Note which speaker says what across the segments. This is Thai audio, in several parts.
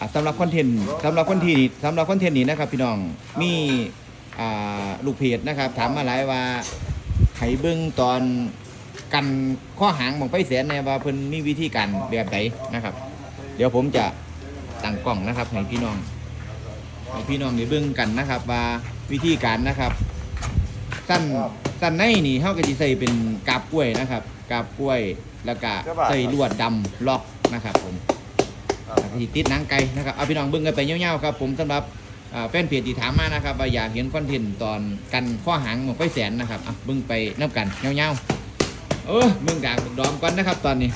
Speaker 1: อะสำหรับคอนเทนต์สำหรับคอนเทนต์นี้สำหรับคอนเทนต์นี้นะครับ พี่น้องมีอ่าลูกเพจนะครับ ถามมาหลายว่าให้เบิ่งตอนกันข้อหางบังไฟแสนเนี่ยว่าเพิ่นมีวิธีการแบบไหนนะครับ เดี๋ยวผมจะตั้งกล้องนะครับให้พี่น้องให้พี่น้องได้เบิ่งกันนะครับ ว่าวิธีการนะครับสั้นสั้นในนี่เฮาก็สิใส่เป็นกาบกล้วยนะครับ กาบกล้วยแล้วก็ใส่ลวดดำล็อกนะครับผม ที่ติดหนังไก่นะครับเอาพี่น้องเบิ้งกันไปเงี้ยวๆครับผมสำหรับแฟนเพจที่ถามมานะครับว่าอยากเห็นคอนเทนต์ตอนกันข้อหางของไฟแสนนะครับเบิ้งไปนับกันเงี้ยวๆเออเบิ้งกากดอมก่อนนะครับตอนนี้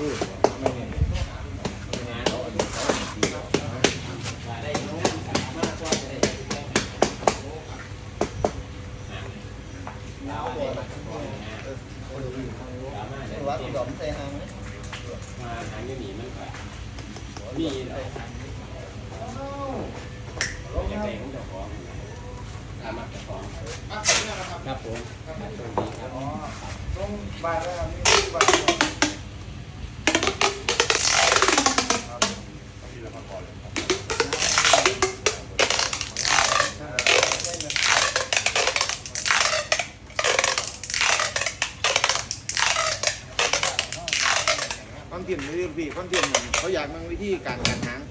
Speaker 1: Yeah. พี่คอนเทนต์เขาอยากมันวิธีการกันหาง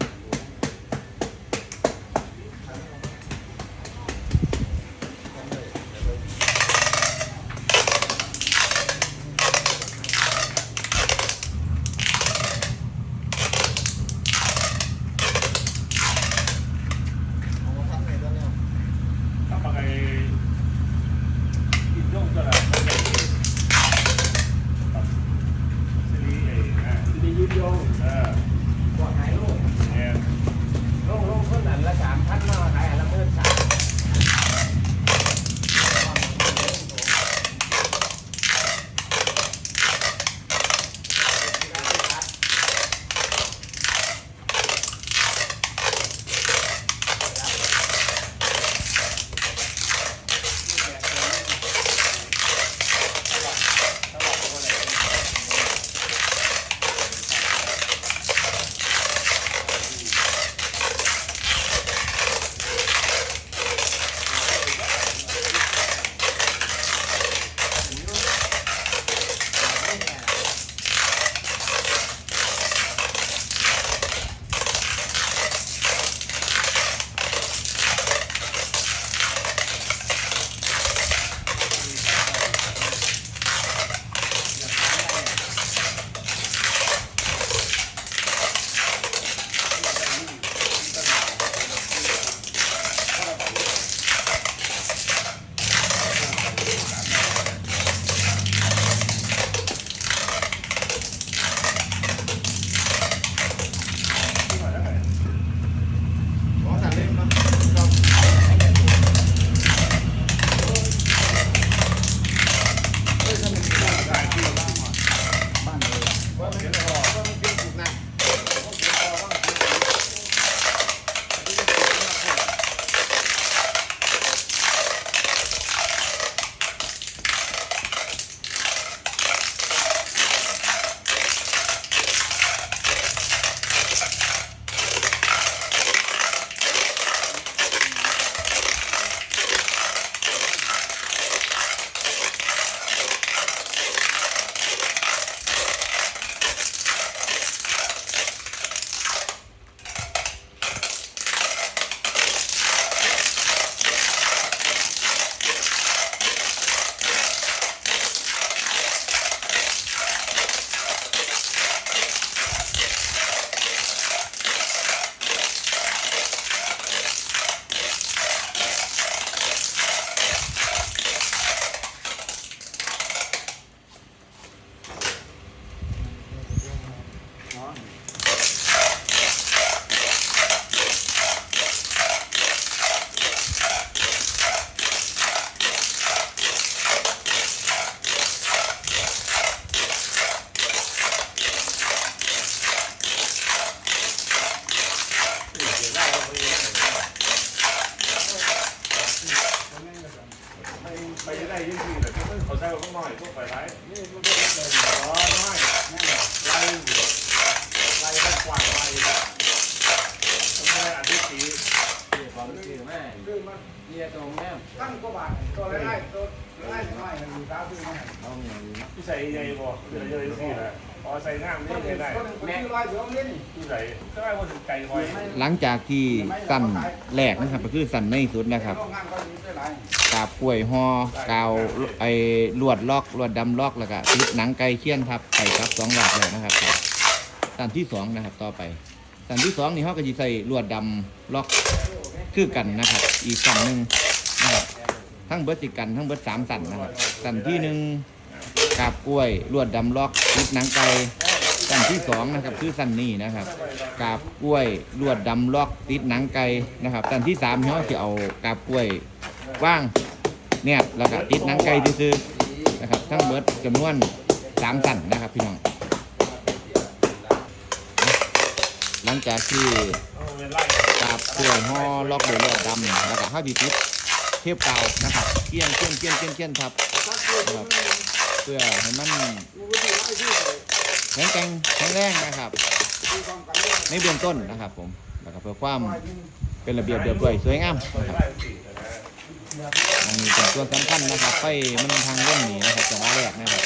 Speaker 2: ใส่น้ำนี่ได้ได้
Speaker 3: ตัวนึงคือไล่เดี๋ยวนี้
Speaker 2: ที่ใส่ก็ได้ว่าถึงไก่ไว้
Speaker 1: หลังจากที่สั้นแรกนะครับก็คือสั้นในสุดนะครับ
Speaker 3: กา
Speaker 1: บกล้วยห่อกาวไอ้ลวดล็อกลวดดำล็อกแล้วก็ติดหนังไก่เคี่ยนทับไปครับสองรอบแล้วนะครับสั้นที่สองนะครับต่อไปสั้นที่สองนี่เขาก็จะใส่ลวดดำล็อกคือกันนะครับ อีกสั้นหนึ่งนะครับทั้งเบิร์ติกันทั้งเบิร์ตสามสั้นนะครับสั้นที่หนึ่ง กาบกล้วย ลวดดำล็อกติดหนังไก่สั้นที่สองนะครับคือสั้นนี้นะครับ กาบกล้วย ลวดดำล็อกติดหนังไก่นะครับสั้นที่สามเขาจะเอากาบกล้วยว่างเนี่ยแล้วก็ติดหนังไก่ซื่อนะครับทั้งเบิดจำนวนสามตันนะครับพี่น้องหลังจากที่กาบกล้วยห่อล็อกด้วยลวดดำแล้วก็ห้าดีติดเทปกาวนะครับเกี้ยนเกี้ยนเกี้ยนเกี้ยนเกี้ยนครับ พื่อให้มันแข็งแกร่งแข็งแรงนะครับ ในเบื้องต้นนะครับผมแล้วก็เพื่อความเป็นระเบียบเรียบร้อยสวยงามนะครับอันนี้เป็นตัวสำคัญนะครับไฟมันทางเรื่องนี้นะครับจะมาแรกนะครับ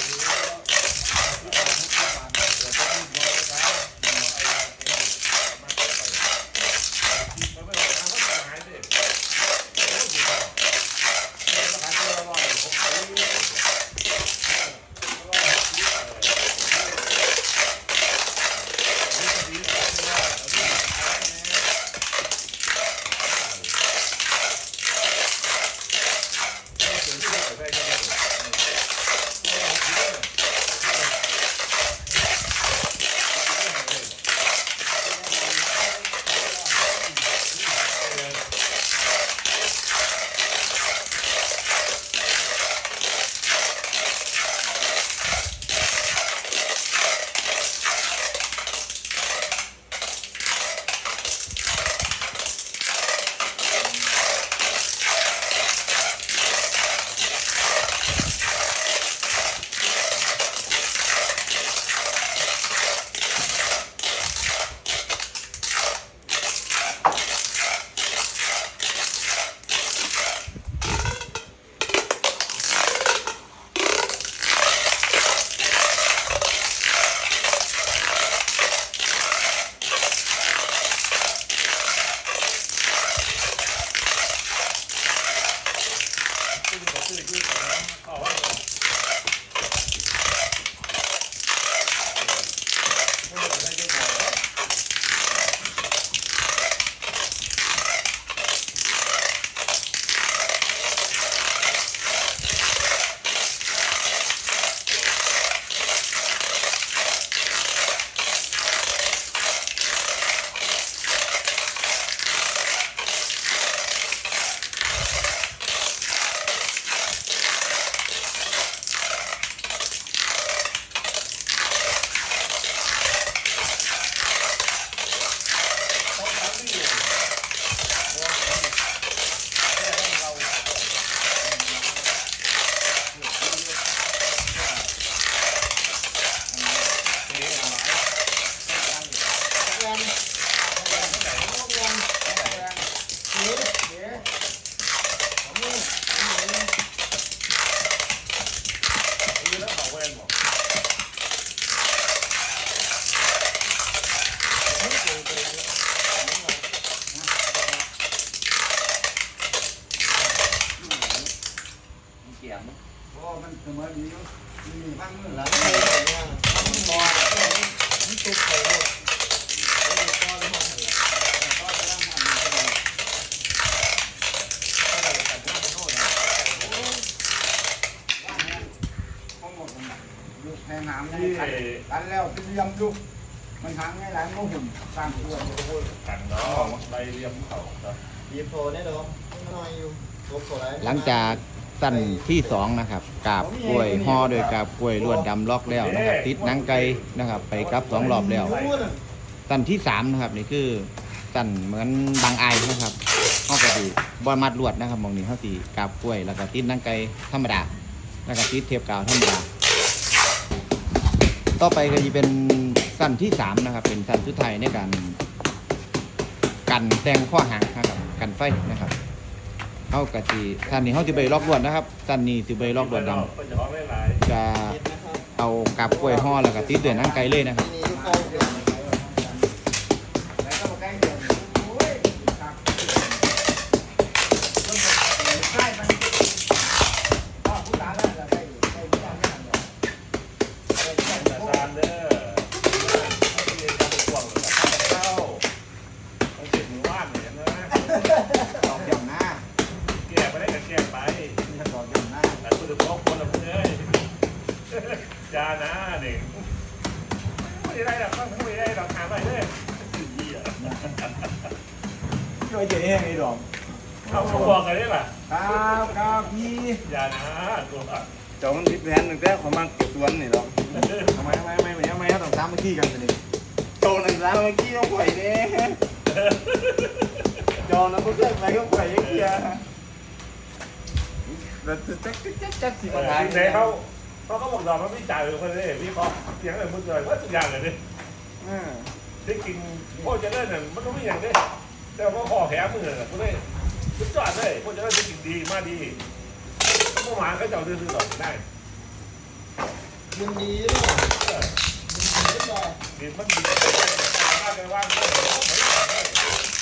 Speaker 4: ตัน
Speaker 3: แล้วเป็นเรียมลูกมันหางไง่หลายโมหุ่นสร้างตัว
Speaker 2: กันเนาะใบเรียมเขาครับ
Speaker 4: ยีโพได้ดอน้อยอยู่
Speaker 1: หลังจากสั้นที่สองนะครับกาบกล้วยห่อโดยกาบกล้วยลวดดำล็อกแล้วนะครับติดนังไก่นะครับ ไปกับสองรอบแล้วสั้นที่สามนะครับ นี่คือสั้นเหมือนบางไอนะครับเขาก็สิบอลมัดลวดนะครับมองนี้เขาสิกาบกล้วยแล้วก็ติดนังไก่ธรรมดาแล้วก็ติดเทปกาวธรรมดา ต่อไปก็จะเป็นสั้นที่สามนะครับ เป็นสั้นสุดท้ายในการกันแตงข้อหางนะครับ กันไฟนะครับเขากะสิสั้นนี้เขาจะไปล็อกลวดนะครับสั้นนี้จะไปลอกลวดด
Speaker 2: ก็องได้หลายำ
Speaker 1: จะเอากับกล้วยห่อแล้วก็ติดเดือนนังไกล
Speaker 4: เลยนะ
Speaker 2: ครับ เอาเขาบอกกันได้ป่ะ
Speaker 3: ครับครับพี่
Speaker 2: อย่านะตัว
Speaker 3: เจ้ามันผิดแผนตั้งแต่เขามาเก็บสวนนี่หรอกทำไมทำไมทำไมทำไมเขาต้องตามมาขี้กันสินี่โตหนึ่งสามมาขี้ต้องปล่อยเด้จอนั้นก็เกิดอะไรก็ปล่อยยังเกียร์แล้วจะจักจักจักสิมาถ่าย
Speaker 2: ในเขาเขาก็บอกดอกมันไม่จ่ายเลยคนนี้พี่เขาเสียงเลยมึงเลยว่าทุกอย่างเลยดิ
Speaker 3: อ่า
Speaker 2: ได้กินโคตรจะเล่นน่ะมันต้องมีอย่างนี้แต่ว่าคอแขมือน่ะกูได้ สุดยอดเลยโคตรจะเล่นได้กินดีมากดีเมื่อวานเขาจะเอาดื้อๆหรอกได้
Speaker 4: มันดีด้วย
Speaker 2: เออ
Speaker 4: มันดีด้วย
Speaker 2: ดีมันดีแต่ว่ากันว่างเลย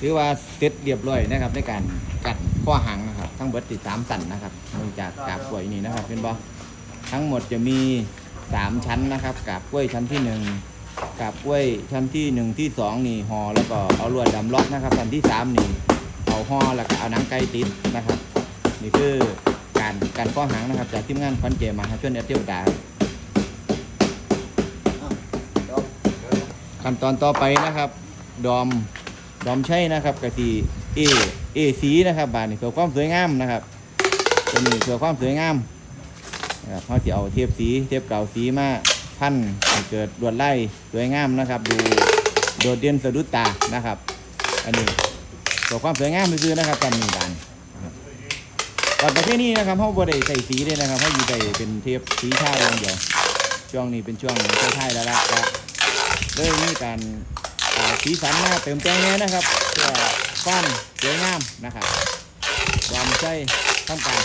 Speaker 1: ถือว่าเสร็จเรียบร้อยนะครับในการกัดข้อหางนะครับ ทั้งเบิดติดสามสันนะครับเนื่องจากกาบกล้วยนี่นะครับเป็นบอทั้งหมดจะมีสามชั้นนะครับกาบกล้วยชั้นที่หนึ่งกาบกล้วยชั้นที่หนึ่งที่สองนี่ห่อแล้วก็เอาลวดดำล็อกนะครับชั้นที่สามนี่เอาห่อแล้วก็เอาหนังไก่ติดนะครับ นี่คือการการข้อหางนะครับ จากทีมงานควันเจมาช่วยเอฟเทวดาขั้นตอนต่อไปนะครับ ดอม ดอมใช่นะครับกะทิเอเอสีนะครับบานนี่เพื่อความสวยงามนะครับตัวนี้เพื่อความสวยงามนะครับเขาจะเอาเทปสีเทปเก่าสีมาพันให้เกิดลวดลายสวยงามนะครับ ดูโดดเด่นสะดุดตานะครับ อันนี้เพื่อความสวยงามซื่อนะครับกันมีบานนะครับตอนประเภทนี้นะครับเขาบริใส่สีเลยนะครับเขาอยู่ใส่เป็นเทปสีชาอย่างเดียวช่วงนี้เป็นช่วงท้ายๆแล้วละก็เลยมีการ สีสันมาเติมแต่งแน่นะครับเพื่อความสวยงามนะครับความใจต้องการ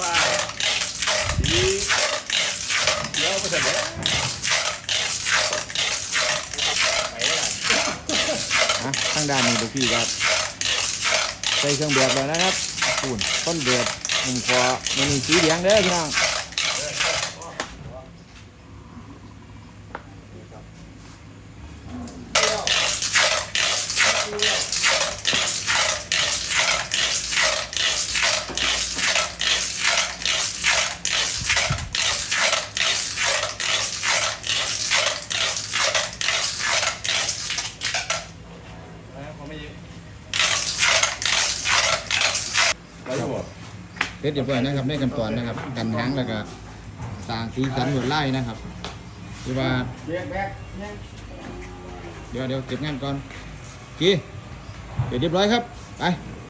Speaker 2: ป้าดีเดี๋ยวไปเสร็จแล้ว
Speaker 1: อะทางด้านนี้ดูพี่ครับใส่เครื่องแบบแล้วนะครับปูนต้นเดือดหนึ่มคอมันมีสีเหลืองเด้อพี่น้อง
Speaker 3: เขาไม่ยิง
Speaker 2: ไปหมด
Speaker 1: เส ร็จเรียบร้อยนะครับในขั้นตอนนะครับกันหางแล้วก็สร้างสีสันลวดลายนะครับคือว่าเดี๋ยวเดี๋ยวเก็บงานก่อนกีเดี๋ยวเรียบร้อยครับไป